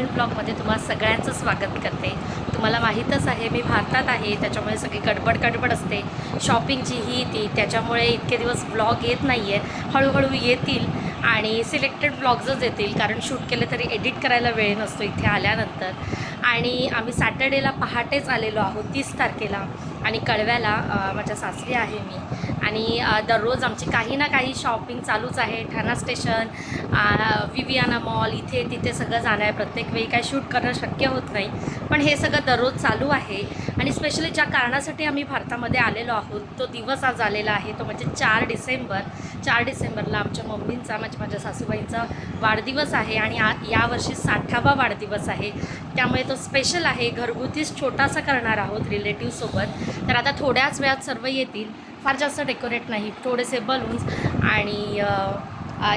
नवीन ब्लॉगमध्ये तुम्हाला सगळ्यांचं स्वागत करते. तुम्हाला माहीतच आहे मी भारतात आहे त्याच्यामुळे सगळी गडबड गडबड असते. शॉपिंगची ही ती त्याच्यामुळे इतके दिवस ब्लॉग येत नाही आहे हळूहळू येतील आणि सिलेक्टेड ब्लॉग्सच येतील कारण शूट केले तरी एडिट करायला वेळ नसतो इथे आल्यानंतर. आणि आम्ही सॅटर्डेला पहाटेच आलेलो आहोत तीस तारखेला. आणि कळव्याला माझ्या सासरी आहे मी. आणि दररोज आमची काही ना काही शॉपिंग चालूच आहे. ठाणा स्टेशन विवियाना मॉल इथे तिथे सगळं जाणं आहे. प्रत्येक वेळी काय शूट करणं शक्य होत नाही. पण हे सगळं दररोज चालू आहे. आणि स्पेशली ज्या कारणासाठी आम्ही भारतामध्ये आलेलो आहोत तो दिवस आज आलेला आहे. तो म्हणजे चार डिसेंबर. चार डिसेंबरला आमच्या मम्मींचा म्हणजे माझ्या सासूबाईंचा वाढदिवस आहे आणि आ यावर्षी साठावा वाढदिवस आहे. त्यामुळे तो स्पेशल आहे. घरगुतीच छोटासा करणार आहोत रिलेटिव्हसोबत. तर आता थोड्याच वेळात सर्व येतील. फार जास्त डेकोरेट नाही थोडेसे बलून्स आणि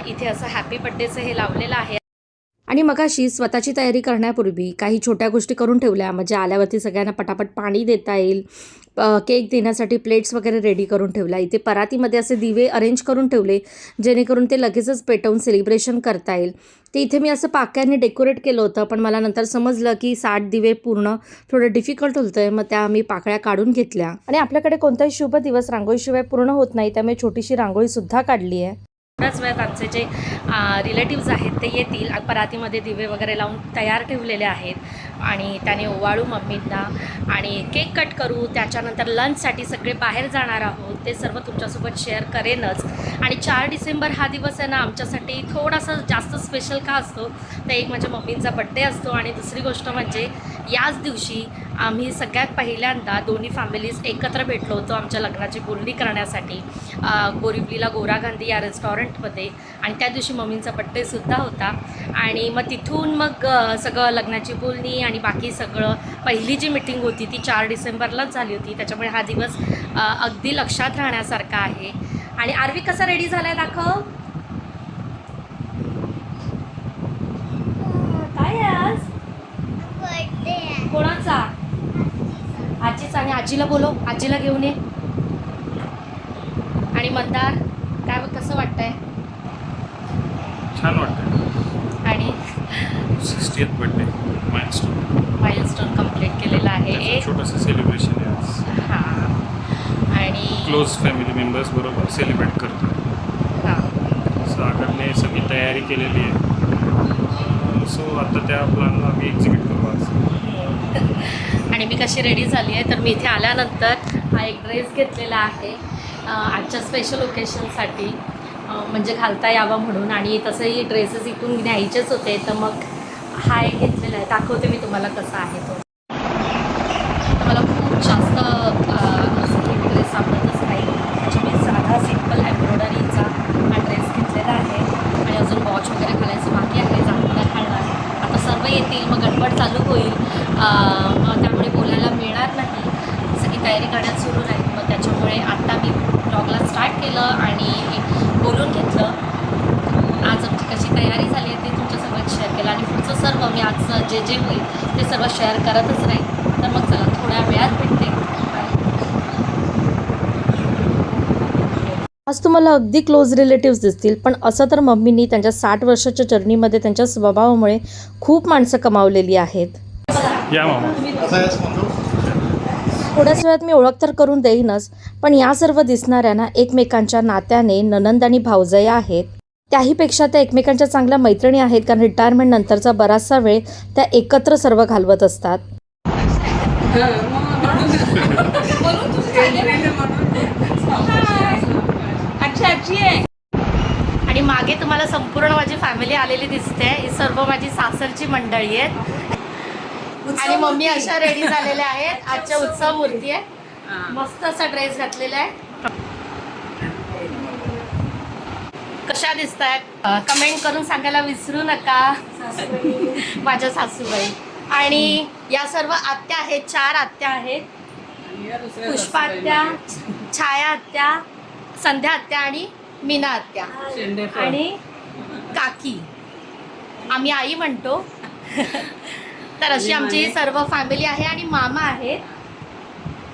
इथे असं हॅपी बड्डेचं हे लावलेलं आहे. आणि मगाशी स्वतःची तयारी करण्यापूर्वी काही छोट्या गोष्टी करून ठेवल्या. म्हणजे आल्यावरती सगळ्यांना पटापट पाणी देता येईल. केक देण्यासाठी प्लेट्स वगैरे रेडी करून ठेवल्या. इथे परातीमध्ये असे दिवे अरेंज करून ठेवले जेणेकरून ते लगेचच पेटवून सेलिब्रेशन करता येईल. ते इथे मी असं पाक्याने डेकोरेट केलं होतं पण मला नंतर समजलं की साठ दिवे पूर्ण थोडं डिफिकल्ट होतं आहे मग त्या मी पाकळ्या काढून घेतल्या. आणि आपल्याकडे कोणताही शुभ दिवस रांगोळीशिवाय पूर्ण होत नाही त्यामुळे छोटीशी रांगोळीसुद्धा काढली आहे थोड्याच वेळात आमचे जे रिलेटिव्ज आहेत ते येतील. परातीमध्ये दिवे वगैरे लावून तयार ठेवलेले आहेत. आणि त्याने ओवाळू मम्मींना. आणि केक कट करू त्याच्यानंतर लंचसाठी सगळे बाहेर जाणार आहोत. ते सर्व तुमच्यासोबत शेअर करेनच. आणि चार डिसेंबर हा दिवस आहे ना आमच्यासाठी थोडासा जास्त स्पेशल का असतो? तर एक म्हणजे मम्मींचा बड्डे असतो. आणि दुसरी गोष्ट म्हणजे याच दिवशी आम्ही सगळ्यात पहिल्यांदा दोन्ही फॅमिलीज एकत्र भेटलो होतो आमच्या लग्नाची बोलणी करण्यासाठी. बोरिवलीला गोरा गांधी या रेस्टॉरंटमध्ये आणि त्या दिवशी मम्मींचा बड्डेसुद्धा होता. आणि मग तिथून मग सगळं लग्नाची बोलणी आणि बाकी सगळं पहिली जी मिटिंग होती ती चार डिसेंबरलाच झाली होती. त्याच्यामुळे हा दिवस अगदी लक्षात राहण्यासारखा आहे. आणि आरवी कसा रेडी झाला आहे दाखव काय आहे आज कोणाचा आजीचा आणि आजीला बोलो आजीला घेऊन ये. आणि मतदार काय कसं वाटतंय? छान वाटतं आणि? Sixtieth birthday milestone milestone complete केलेला आहे. छोटंसं सेलिब्रेशन आहे आज. हां. आणि क्लोज फॅमिली मेंबर्स बरोबर सेलिब्रेट करतो हां. सागरने सगळी तयारी केलेली आहे. सो आता त्या प्लॅनला आम्ही एक्झिक्यूट करू आज. आणि मी कशी रेडी झाली आहे तर मी इथे आल्यानंतर हा एक ड्रेस घेतलेला आहे आजच्या स्पेशल ओकेशनसाठी म्हणजे घालता यावा म्हणून. आणि तसंही ड्रेसेस इथून घ्यायचेच होते तर मग हा एक घेतलेला आहे. दाखवते मी तुम्हाला कसा आहे तो. तर मला खूप जास्त ड्रेस आवडतच नाही. त्याच्यामुळे साधा सिंपल एम्ब्रॉयडरीचा हा ड्रेस घेतलेला आहे. आणि अजून वॉच वगैरे घालायचं बाकी आहे जांभळा घालणार. आता सर्व येतील मग गडबड चालू होईल अं, मग त्यामुळे बोलायला मिळणार नाही सगळी तयारी करण्यात सुरू राहील मग त्याच्यामुळे आत्ता मी ब्लॉगला स्टार्ट केलं आणि बोलून घेतलं. आज आमची कशी तयारी झाली आहे ते तुमच्यासोबत शेअर केलं. आणि पुढचं सर्व मी आजचं जे जे होईल ते सर्व शेअर करतच राहील तर मग चला थोड्या वेळात भेटते. आज तुम्हाला अगदी क्लोज रिलेटिव्स दिसतील पण असं तर मम्मींनी त्यांच्या साठ वर्षाच्या जर्नीमध्ये त्यांच्या स्वभावामुळे खूप माणसं कमावलेली आहेत. या मामा. थोड्याच वेळात मी ओळख तर करून देईनच पण या सर्व दिसणाऱ्यांना एकमेकांच्या नात्याने ननंद आणि भावजया आहेत. त्याहीपेक्षा त्या एकमेकांच्या चांगल्या मैत्रिणी आहेत कारण रिटायरमेंट नंतरचा बराचसा वेळ त्या एकत्र सर्व घालवत असतात. आणि मागे तुम्हाला संपूर्ण माझी फॅमिली आलेली दिसते. ही सर्व माझी सासरची मंडळी आहेत. आणि मम्मी अशा रेडी झालेल्या आहेत. आजच्या उत्सव मूर्ती आहे. मस्त असा ड्रेस घातलेला आहे. कशा दिसत आहेत कमेंट करून सांगायला विसरू नका. माझ्या सासूबाई. आणि या सर्व आत्या आहेत. चार आत्या आहेत. पुष्पा आत्या छाया आत्या संध्या आत्या आणि मीना आत्या. आणि काकी. आम्ही आई म्हणतो. तर अशी आमची सर्व फॅमिली आहे आणि मामा आहेत.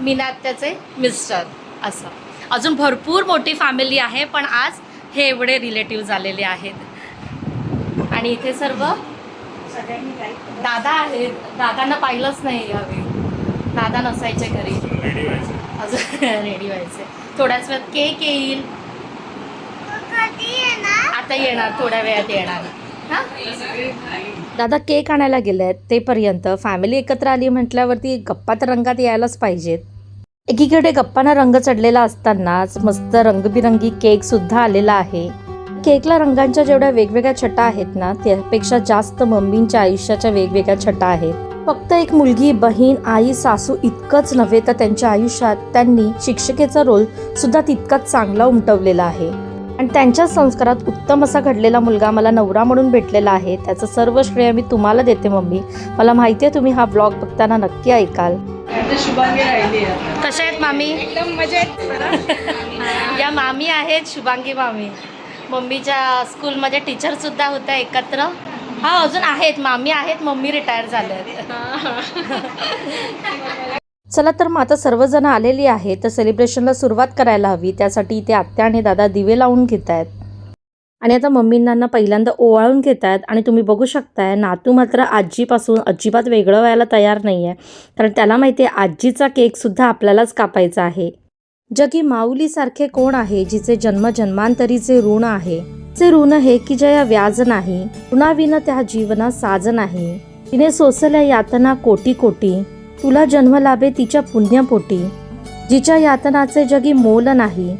मीना आत्याचे मिस्टर असं. अजून भरपूर मोठी फॅमिली आहे पण आज हे एवढे रिलेटिव्ह आलेले आहेत. आणि इथे सर्व दादा आहेत. दादांना पाहिलंच नाही यावेळी. दादा नसायचे घरी. रेडी व्हायचं. अजून रेडी व्हायचे. थोड्याच वेळात केक येईल. आता येणार थोड्या वेळात येणार. दादा केक आणायला गेले आहेत तेपर्यंत फॅमिली एकत्र आली म्हटल्यावरती गप्पा तर रंगात यायलाच पाहिजेत. एकीकडे गप्पांना रंग चढलेला असतानाच मस्त रंगबिरंगी केक सुद्धा आलेला आहे. केकला रंगांच्या जेवढ्या वेगवेगळ्या छटा आहेत ना त्यापेक्षा जास्त मम्मींच्या आयुष्याच्या वेगवेगळ्या छटा आहेत. फक्त एक मुलगी बहीण आई सासू इतकंच नव्हे तर त्यांच्या आयुष्यात त्यांनी शिक्षकेचा रोल सुद्धा तितकाच चांगला उमटवलेला आहे. आणि त्यांच्या संस्कारात उत्तम असा घडलेला मुलगा मला नवरा म्हणून भेटलेला आहे. त्याचं सर्व श्रेय मी तुम्हाला देते मम्मी. मला माहिती आहे तुम्ही हा ब्लॉग बघताना नक्की ऐकाल. शुभांगी राहिली आहे कशा आहेत मामी? एकदम मजेत या मामी आहेत शुभांगी मामी. मम्मीच्या स्कूलमध्ये टीचर सुद्धा होत्या एकत्र. हा अजून आहेत मामी आहेत मम्मी रिटायर झाले चला तर मग आता सर्वजण आलेली आहेत तर सेलिब्रेशनला सुरुवात करायला हवी. त्यासाठी इथे आत्या आणि दादा दिवे लावून घेत आहेत आणि आता मम्मींना पहिल्यांदा ओवाळून घेत आहेत आणि तुम्ही बघू शकताय नातू मात्र आजीपासून अजिबात वेगळं व्हायला तयार नाही आहे कारण त्याला माहिती आहे आजीचा केकसुद्धा आपल्यालाच कापायचा आहे. जगी माऊलीसारखे कोण आहे जिचे जन्म जन्मांतरीचे ऋण आहे? जे ऋण हे की जया व्याज नाही? ऋणाविना त्या जीवना साज नाही. तिने सोसल्या यातना कोटी कोटी. तुला जन्म लाभे तिच्या पुण्यपोटी जिच्या यातनाचे जगी मोल नाही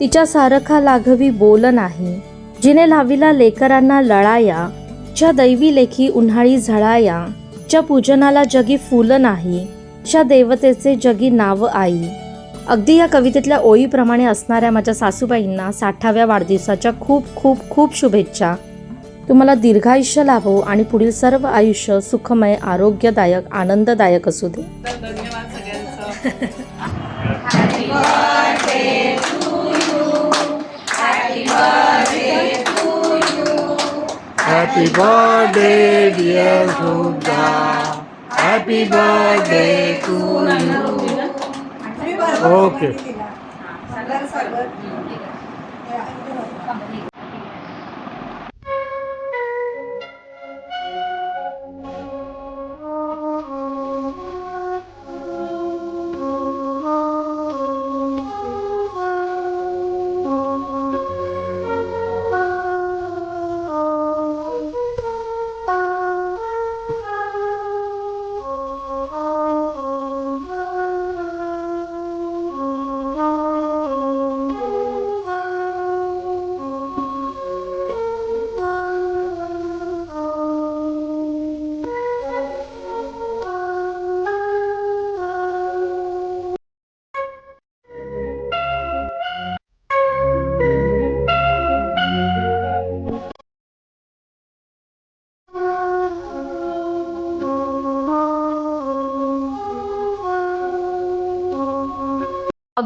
तिच्या सारखा लाघवी बोल नाही जिने लाविला लेकरांना लळाया ज्या दैवी लेखी उन्हाळी झळाया ज्या पूजनाला जगी फुल नाही अशा देवतेचे जगी नाव आई. अगदी या कवितेतल्या ओळीप्रमाणे असणाऱ्या माझ्या सासूबाईंना साठाव्या वाढदिवसाच्या खूप खूप खूप शुभेच्छा. तुम्हाला दीर्घायुष्य लाभो आणि पुढील सर्व आयुष्य सुखमय आरोग्यदायक आनंददायक असू दे. तर धन्यवाद सगळ्यांचं Happy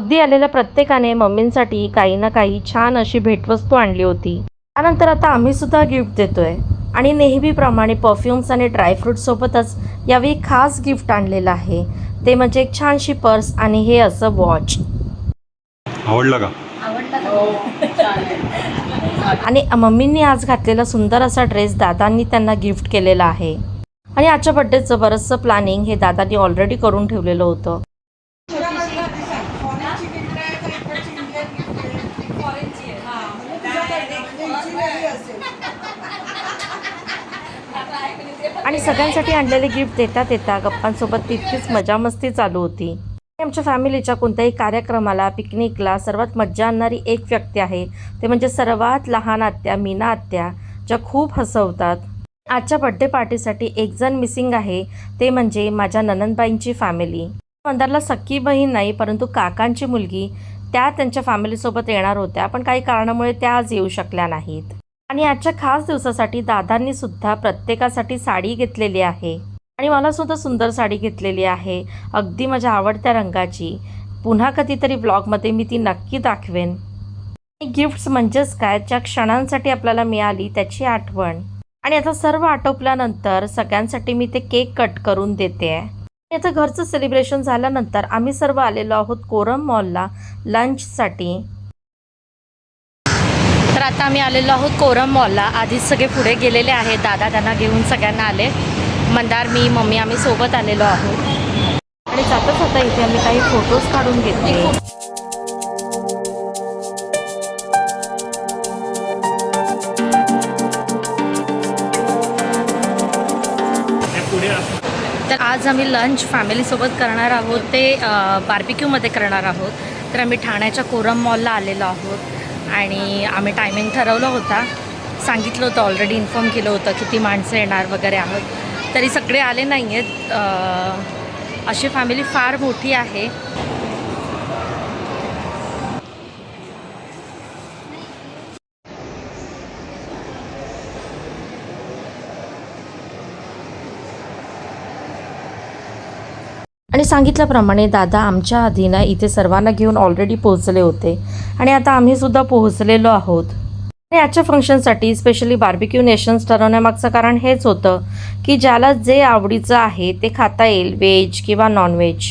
अगदी आलेल्या प्रत्येकाने मम्मींसाठी काही ना काही छान अशी भेटवस्तू आणली होती. त्यानंतर आता आम्ही सुद्धा गिफ्ट देतोय. आणि नेहमीप्रमाणे परफ्युम्स आणि ड्रायफ्रूट सोबतच यावेळी खास गिफ्ट आणलेलं आहे. ते म्हणजे एक छानशी पर्स आणि हे असं वॉच आवडलं का? आणि मम्मींनी आज घातलेला सुंदर असा ड्रेस दादांनी त्यांना गिफ्ट केलेला आहे. आणि आजच्या बड्डेचं बरंचसं प्लॅनिंग हे दादांनी ऑलरेडी करून ठेवलेलं होतं. आणि सगळ्यांसाठी आणलेले गिफ्ट देता देता गप्पांसोबत तितकीच मजा मस्ती चालू होती. आमच्या फॅमिलीच्या कोणत्याही कार्यक्रमाला पिकनिकला सर्वात मज्जा आणणारी एक व्यक्ती आहे. ते म्हणजे सर्वात लहान आत्या मीना आत्या ज्या खूप हसवतात. आजच्या बड्डे पार्टीसाठी एक जण मिसिंग आहे. ते म्हणजे माझ्या ननंदबाईंची फॅमिली मंदारला सक्की बहीण नाही परंतु काकांची मुलगी. त्या त्यांच्या फॅमिलीसोबत येणार होत्या पण काही कारणामुळे त्या आज येऊ शकल्या नाहीत. आणि आजच्या खास दिवसासाठी दादांनी सुद्धा प्रत्येकासाठी साडी घेतलेली आहे. आणि मला सुद्धा सुंदर साडी घेतलेली आहे. अगदी माझ्या आवडत्या रंगाची. पुन्हा कधीतरी ब्लॉगमध्ये मी ती नक्की दाखवेन. गिफ्ट्स म्हणजेच काय? ज्या क्षणांसाठी आपल्याला मिळाली त्याची आठवण. आणि आता सर्व आटोपल्यानंतर सगळ्यांसाठी मी ते केक कट करून देते. आहे आता घरचं सेलिब्रेशन झाल्यानंतर आम्ही सर्व आलेलो आहोत कोरम मॉलला लंचसाठी आता आम्ही आलेलो आहोत कोरम मॉलला. आधीच सगळे पुढे गेलेले आहेत. दादा त्यांना घेऊन सगळ्यांना आले. मंदार मी मम्मी आम्ही सोबत आलेलो आहोत. आणि जातच होता इथे आम्ही काही फोटोज काढून घेतले. तर आज आम्ही लंच फॅमिलीसोबत करणार आहोत. ते बार्बिक्यूमध्ये करणार आहोत. तर आम्ही ठाण्याच्या कोरम मॉलला आलेलो आहोत. आणि आम्ही टायमिंग ठरवलं होता. सांगितलं होतं ऑलरेडी इन्फॉर्म केलं होतं किती माणसं येणार वगैरे आहोत. तरी सगळे आले नाही आहेत अशी फॅमिली फार मोठी आहे. आणि सांगितल्याप्रमाणे दादा आमच्या आधी ना इथे सर्वांना घेऊन ऑलरेडी पोहोचले होते आणि आता आम्हीसुद्धा पोहोचलेलो आहोत. आणि आजच्या फंक्शनसाठी स्पेशली बार्बिक्यू नेशन्स ठरवण्यामागचं कारण हेच होतं की ज्याला जे आवडीचं आहे ते खाता येईल व्हेज किंवा नॉनव्हेज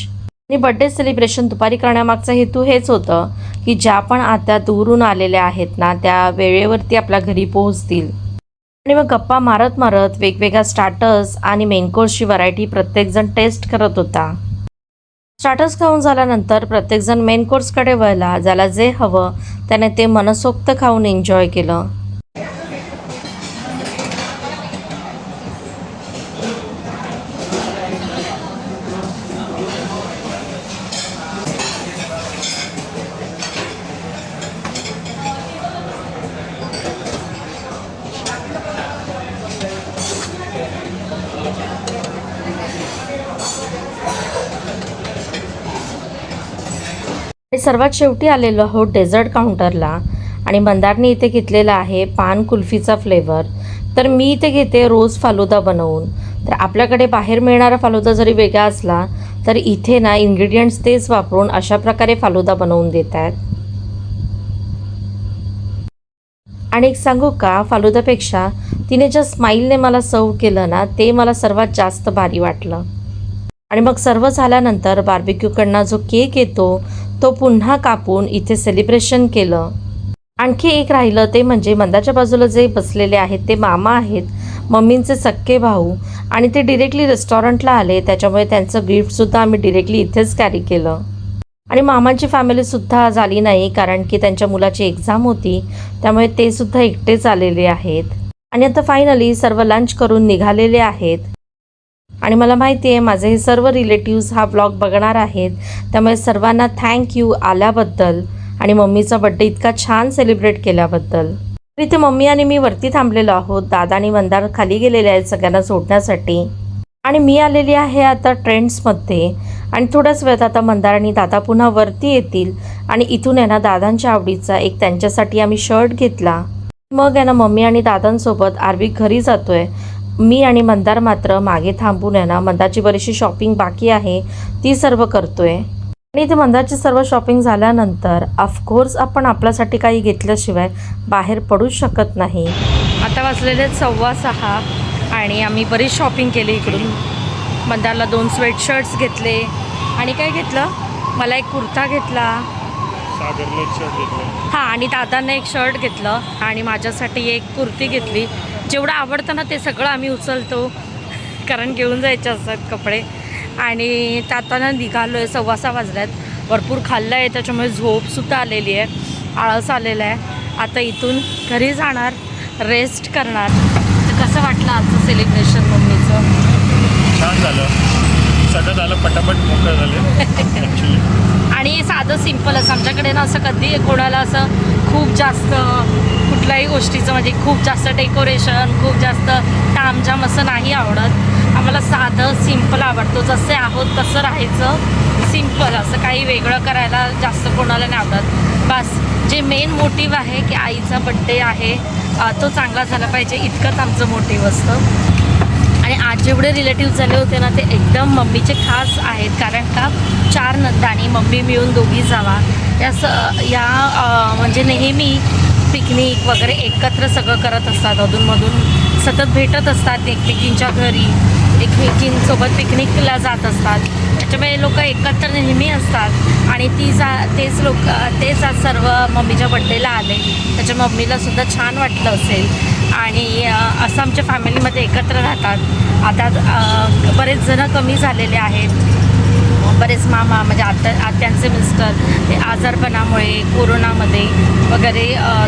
आणि बड्डे सेलिब्रेशन दुपारी करण्यामागचा हेतू हेच होतं की ज्या पण आता दूरून आलेल्या आहेत ना त्या वेळेवरती आपल्या घरी पोहोचतील. आणि मग गप्पा मारत मारत वेगवेगळ्या स्टार्टर्स आणि मेनकोर्सची व्हरायटी प्रत्येकजण टेस्ट करत होता. स्टार्टर्स खाऊन झाल्यानंतर प्रत्येकजण मेन कोर्सकडे वळला ज्याला जे हवं त्याने ते मनसोक्त खाऊन एन्जॉय केलं. आणि सर्वात शेवटी आलेलो हो आहोत डेझर्ट काउंटरला आणि मंदारने इथे घेतलेला आहे पान कुल्फीचा फ्लेवर. तर मी इथे घेते रोज फालुदा बनवून. तर आपल्याकडे बाहेर मिळणारा फालुदा जरी वेगळा असला तर इथे ना इन्ग्रेडियंट्स तेच वापरून अशा प्रकारे फालुदा बनवून देत आहेत आणि एक सांगू का फालुदापेक्षा तिने ज्या स्माईलने मला सर्व केलं ना ते मला सर्वात जास्त भारी वाटलं. आणि मग सर्व झाल्यानंतर बार्बिक्यूकडनं जो केक येतो तो पुन्हा कापून इथे सेलिब्रेशन केलं. आणखी एक राहिलं ते म्हणजे मंदाच्या बाजूला जे बसलेले आहेत ते मामा आहेत मम्मींचे सक्के भाऊ आणि ते डिरेक्टली रेस्टॉरंटला आले त्याच्यामुळे त्यांचं गिफ्टसुद्धा आम्ही डिरेक्टली इथेच कॅरी केलं. आणि मामांची फॅमिलीसुद्धा झाली नाही कारण की त्यांच्या मुलाची एक्झाम होती त्यामुळे ते सुद्धा एकटेच आलेले आहेत. आणि आता फायनली सर्व लंच करून निघालेले आहेत. आणि मला माहिती आहे माझे हे सर्व रिलेटिव्ज हा ब्लॉग बघणार आहेत. त्यामुळे सर्वांना थँक यू आल्याबद्दल आणि मम्मीचा बड्डे इतका छान सेलिब्रेट केल्याबद्दल. तर इथे मम्मी आणि मी वरती थांबलेलो आहोत. दादा आणि मंदार खाली गेलेले आहेत सगळ्यांना सोडण्यासाठी. आणि मी आलेली आहे आता ट्रेंड्समध्ये आणि थोड्याच वेळात आता मंदार आणि दादा पुन्हा वरती येतील. आणि इथून आहे ना दादांच्या आवडीचा एक त्यांच्यासाठी आम्ही शर्ट घेतला. मग आहे ना मम्मी आणि दादांसोबत आरवी घरी जातोय. मी आणि मंदार मात्र मागे थांबून आहे ना मंदारची बरीचशी शॉपिंग बाकी आहे ती सर्व करतोय. आणि इथे मंदारची सर्व शॉपिंग झाल्यानंतर ऑफकोर्स आपण आपल्यासाठी काही घेतल्याशिवाय बाहेर पडूच शकत नाही. आता वाजलेले सव्वा सहा आणि आम्ही बरीच शॉपिंग केली इकडून. मंदारला दोन स्वेटशर्ट्स घेतले. आणि काय घेतलं? मला एक कुर्ता घेतला. हां आणि दादांना एक शर्ट घेतलं आणि माझ्यासाठी एक कुर्ती घेतली. जेवढं आवडतं ना ते सगळं आम्ही उचलतो कारण घेऊन जायचे असतात कपडे. आणि त्याताना निघालो आहे सव्वा सहा वाजल्यात. भरपूर खाल्लं आहे त्याच्यामुळे झोपसुद्धा आलेली आहे. आळस आलेला आहे. आता इथून घरी जाणार रेस्ट करणार. तर कसं वाटलं आजचं सेलिब्रेशन मम्मीचं? छान झालं. सगळं झालं पटापट मोकळं झाले. ॲक्च्युली आणि साधं सिम्पलच आमच्याकडे ना असं कधी कोणाला असं खूप जास्त कुठल्याही गोष्टीचं म्हणजे खूप जास्त डेकोरेशन खूप जास्त तामझाम असं नाही आवडत. आम्हाला साधं सिंपल आवडतो. जसे आहोत तसं राहायचं. सिंपल असं काही वेगळं करायला जास्त कोणाला नाही आवडत. बस जे मेन मोटिव्ह आहे की आईचा बड्डे आहे तो चांगला झाला पाहिजे. इतकंच आमचं मोटिव्ह असतं. आणि आज जेवढे रिलेटिव्ह झाले होते ना ते एकदम मम्मीचे खास आहेत. कारण का? चार नंदानी मम्मी मिळून दोघी जावा. या स या म्हणजे नेहमी पिकनिक वगैरे एकत्र सगळं करत असतात. अधूनमधून सतत भेटत असतात एकमेकींच्या घरी. एकमेकींसोबत पिकनिकला जात असतात. त्याच्यामुळे लोक एकत्र नेहमी असतात. आणि ती जा तेच लोक तेच आज सर्व मम्मीच्या बड्डेला आले. त्याच्या मम्मीला सुद्धा छान वाटलं असेल. आणि असं आमच्या फॅमिलीमध्ये एकत्र राहतात. आता बरेच जणं कमी झालेले आहेत. बरेच मामा म्हणजे आत्या आत्यांचे मिस्टर ते आजारपणामुळे कोरोनामध्ये वगैरे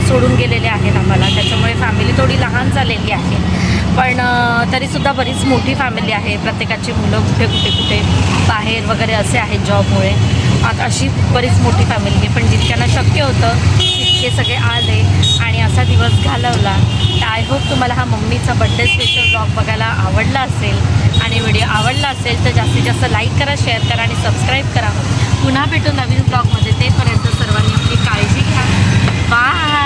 सोडून गेलेले आहेत आम्हाला. त्याच्यामुळे फॅमिली थोडी लहान झालेली आहे. पण तरीसुद्धा बरीच मोठी फॅमिली आहे. प्रत्येकाची मुलं कुठे कुठे कुठे बाहेर वगैरे असे आहेत जॉबमुळे. आता अशी बरीच मोठी फॅमिली आहे. पण जितक्यांना शक्य होतं इतके सगळे आले आणि असा दिवस घालवला. तर आय होप तुम्हाला हा मम्मीचा बड्डे स्पेशल ब्लॉग बघायला आवडला असेल आणि व्हिडिओ आवडला असेल तर जास्तीत जास्त लाईक करा शेअर करा आणि सबस्क्राईब करा. पुन्हा भेटू नवीन ब्लॉगमध्ये तेपर्यंत सर्वांनी आपली काळजी घ्या. बाय